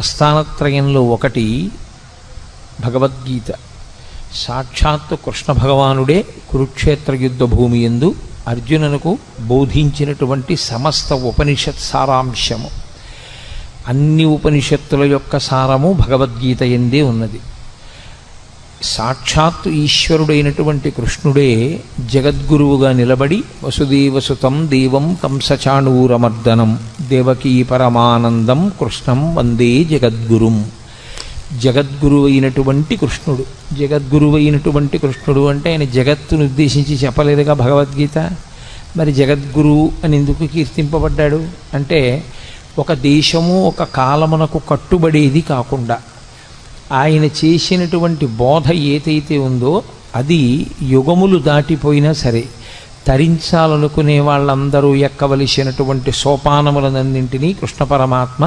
ప్రస్థానత్రయంలో ఒకటి భగవద్గీత. సాక్షాత్తు కృష్ణ భగవానుడే కురుక్షేత్ర యుద్ధ భూమి ఎందు అర్జునునకు బోధించినటువంటి సమస్త ఉపనిషత్ సారాంశము. అన్ని ఉపనిషత్తుల యొక్క సారము భగవద్గీత ఎందే ఉన్నది. సాక్షాత్తు ఈశ్వరుడైనటువంటి కృష్ణుడే జగద్గురువుగా నిలబడి వసుదేవసుతం దేవం కంసచాణూరమర్దనం దేవకీ పరమానందం కృష్ణం వందే జగద్గురుం. జగద్గురువు అయినటువంటి కృష్ణుడు. జగద్గురువు అయినటువంటి కృష్ణుడు అంటే ఆయన జగత్తును ఉద్దేశించి చెప్పలేదుగా భగవద్గీత. మరి జగద్గురు అని ఎందుకు కీర్తింపబడ్డాడు? అంటే ఒక దేశము ఒక కాలమునకు కట్టుబడేది కాకుండా ఆయన చేసినటువంటి బోధ ఏదైతే ఉందో అది యుగములు దాటిపోయినా సరే తరించాలనుకునే వాళ్ళందరూ ఎక్కవలసినటువంటి సోపానములనన్నింటినీ కృష్ణ పరమాత్మ